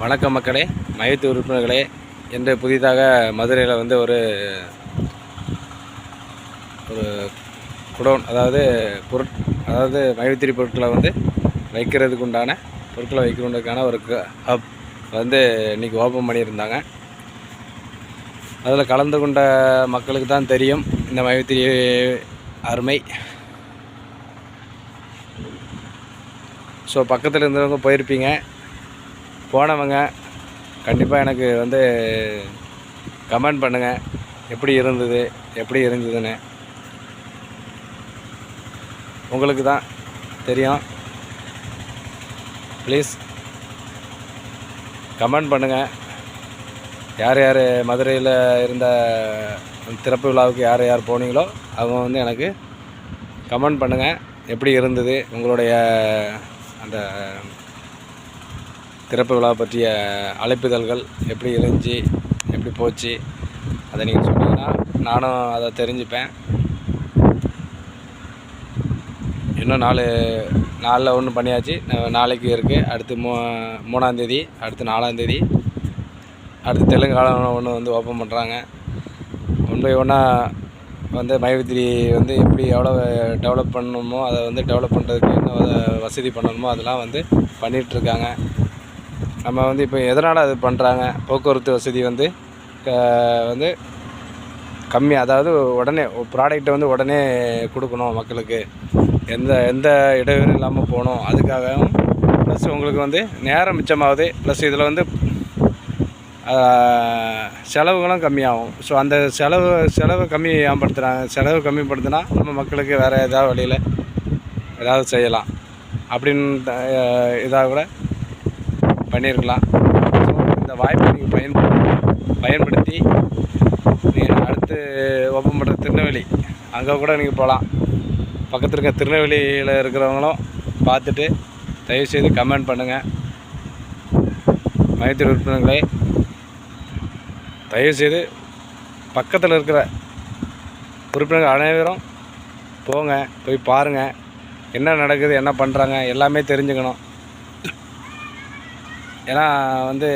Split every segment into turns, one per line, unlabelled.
வணக்க மக்களே மையத்து உறுப்பினர்களே. இன்று புதிதாக மதுரையில் வந்து ஒரு ஒரு குடோன் அதாவது பொருட் அதாவது மையத்திரி பொருட்களை வந்து வைக்கிறதுக்கு உண்டான பொருட்களை வைக்கிறதுக்கான ஒரு ஹப் வந்து இன்றைக்கி ஓப்பன் பண்ணியிருந்தாங்க. அதில் கலந்து கொண்ட மக்களுக்கு தான் தெரியும் இந்த மையத்திரி அருமை. ஸோ பக்கத்தில் இருந்தவங்க போயிருப்பீங்க. போனவங்க கண்டிப்பாக எனக்கு வந்து கமெண்ட் பண்ணுங்கள் எப்படி இருந்தது எப்படி இருந்ததுன்னு. உங்களுக்கு தான் தெரியும். ப்ளீஸ் கமெண்ட் பண்ணுங்கள் யார் யார் மதுரையில் இருந்த திறப்பு விழாவுக்கு யார் யார் போனீங்களோ அவங்க வந்து எனக்கு கமெண்ட் பண்ணுங்கள் எப்படி இருந்தது உங்களுடைய அந்த திறப்பு விழா பற்றிய அழைப்புதல்கள் எப்படி இருந்துச்சு எப்படி போச்சு அதை நீங்கள் சொன்னீங்கன்னா நானும் அதை தெரிஞ்சுப்பேன். இன்னும் நாலு நாளில் ஒன்று பண்ணியாச்சு. நாளைக்கு இருக்குது அடுத்து மூ மூணாந்தேதி அடுத்து நாலாந்தேதி அடுத்து தெலுங்கானா ஒன்று வந்து ஓப்பன் பண்ணுறாங்க ஒன் பை ஒன்னாக வந்து மைவித்திரி வந்து எப்படி எவ்வளோ டெவலப் பண்ணணுமோ அதை வந்து டெவலப் பண்ணுறதுக்கு என்ன வசதி பண்ணணுமோ அதெல்லாம் வந்து பண்ணிகிட்ருக்காங்க நம்ம வந்து இப்போ எதனால் அது பண்ணுறாங்க போக்குவரத்து வசதி வந்து வந்து கம்மி அதாவது உடனே ப்ராடக்ட்டை வந்து உடனே கொடுக்கணும் மக்களுக்கு. எந்த எந்த இடைவெளி இல்லாமல் போகணும். அதுக்காகவும் ப்ளஸ் உங்களுக்கு வந்து நேரம் மிச்சமாகுது. ப்ளஸ் இதில் வந்து செலவுகளும் கம்மியாகும். ஸோ அந்த செலவு செலவு கம்மியாகப்படுத்துகிறாங்க செலவு கம்மிப்படுத்தினா நம்ம மக்களுக்கு வேறு ஏதாவது வழியில் ஏதாவது செய்யலாம். அப்படின்னு இதாக கூட பண்ணியிருக்கலாம் ஸோ இந்த வாய்ப்பை நீங்கள் பயன்படுத்தி பயன்படுத்தி நீங்கள் அடுத்து ஓப்பன் பண்ணுற திருநெல்வேலி அங்கே கூட நீங்கள் போகலாம் பக்கத்தில் இருக்க திருநெல்வேலியில் இருக்கிறவங்களும் பார்த்துட்டு தயவுசெய்து கமெண்ட் பண்ணுங்கள் மைத்திரி உறுப்பினர்களே தயவுசெய்து பக்கத்தில் இருக்கிற உறுப்பினர்கள் அனைவரும் போங்க போய் பாருங்கள் என்ன நடக்குது என்ன பண்ணுறாங்க எல்லாமே தெரிஞ்சுக்கணும். ஏன்னா வந்து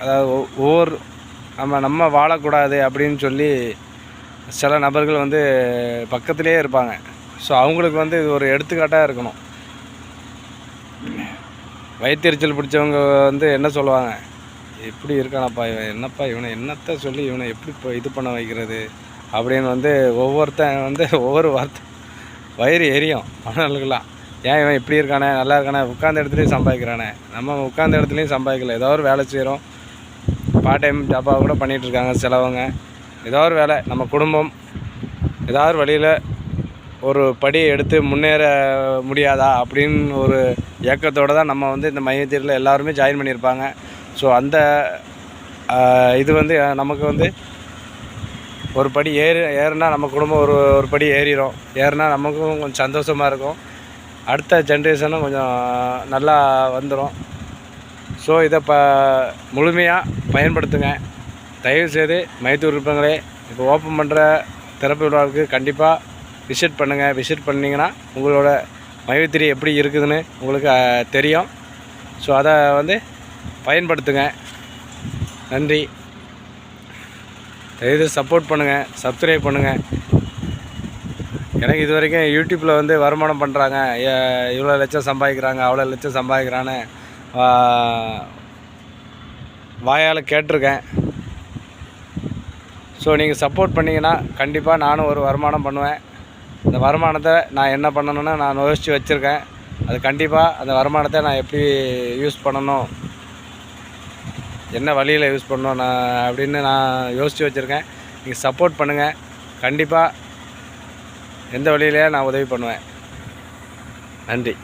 அதாவது ஒவ்வொரு நம்ம நம்ம வாழக்கூடாது அப்படின்னு சொல்லி சில நபர்கள் வந்து பக்கத்துலேயே இருப்பாங்க. ஸோ அவங்களுக்கு வந்து இது ஒரு எடுத்துக்காட்டாக இருக்கணும். வயிற்றுச்சல் பிடிச்சவங்க வந்து என்ன சொல்லுவாங்க? எப்படி இருக்கானப்பா இவன் என்னப்பா இவனை என்னத்த சொல்லி இவனை எப்படி இப்போ இது பண்ண வைக்கிறது? அப்படின்னு வந்து ஒவ்வொருத்தன் வந்து ஒவ்வொரு வார்த்தை வயிறு எரியும். அவனுங்களுக்குலாம் ஏன் இவன் இப்படி இருக்கானே? நல்லா இருக்கானே? உட்காந்த இடத்துலையும் சம்பாதிக்கிறானே. நம்ம உட்காந்த இடத்துலையும் சம்பாதிக்கல. ஏதோ ஒரு வேலை செய்கிறோம் பார்ட் டைம் ஜாப்பாக கூட பண்ணிகிட்டு இருக்காங்க சிலவங்க. ஏதோ ஒரு வேலை. நம்ம குடும்பம். ஏதாவது வழியில் ஒரு படி எடுத்து முன்னேற முடியாதா? அப்படின்னு ஒரு ஏக்கத்தோடு தான் நம்ம வந்து இந்த மையத்தீரில் எல்லாருமே ஜாயின் பண்ணியிருப்பாங்க. ஸோ அந்த இது வந்து நமக்கு வந்து ஒரு படி ஏறு ஏறுனா நம்ம குடும்பம் ஒரு ஒரு படி ஏறிடும் ஏறுனா நமக்கும் கொஞ்சம் சந்தோஷமாக இருக்கும். அடுத்த ஜென்ரேஷனும் கொஞ்சம் நல்லா வந்துடும் ஸோ இதை ப முழுமையாக பயன்படுத்துங்க. தயவுசெய்து மைத்தூர் விருப்பங்களே இப்போ ஓப்பன் பண்ணுற திறப்பு விழாவுக்கு கண்டிப்பாக விசிட் பண்ணுங்கள் விசிட் பண்ணிங்கன்னா உங்களோட மைவித்திரி எப்படி இருக்குதுன்னு உங்களுக்கு தெரியும். ஸோ அதை வந்து பயன்படுத்துங்க. நன்றி. தயவுசெய்து சப்போர்ட் பண்ணுங்கள் சப்ஸ்கிரைப் பண்ணுங்கள் எனக்கு இது வரைக்கும் யூடியூப்பில் வந்து வருமானம் பண்ணுறாங்க இவ்வளோ லட்சம் சம்பாதிக்கிறாங்க அவ்வளோ லட்சம் சம்பாதிக்கிறான்னு வாயால் கேட்டிருக்கேன். ஸோ நீங்கள் சப்போர்ட் பண்ணிங்கன்னா கண்டிப்பாக நானும் ஒரு வருமானம் பண்ணுவேன். இந்த வருமானத்தை நான் என்ன பண்ணணும்னு நான் யோசித்து வச்சுருக்கேன். அது கண்டிப்பாக அந்த வருமானத்தை நான் எப்படி யூஸ் பண்ணணும் என்ன வழியில் யூஸ் பண்ணணும் நான் அப்படின்னு நான் யோசித்து வச்சுருக்கேன். நீங்கள் சப்போர்ட் பண்ணுங்கள் கண்டிப்பாக எந்த வழியிலையா நான் உதவி பண்ணுவேன். நன்றி.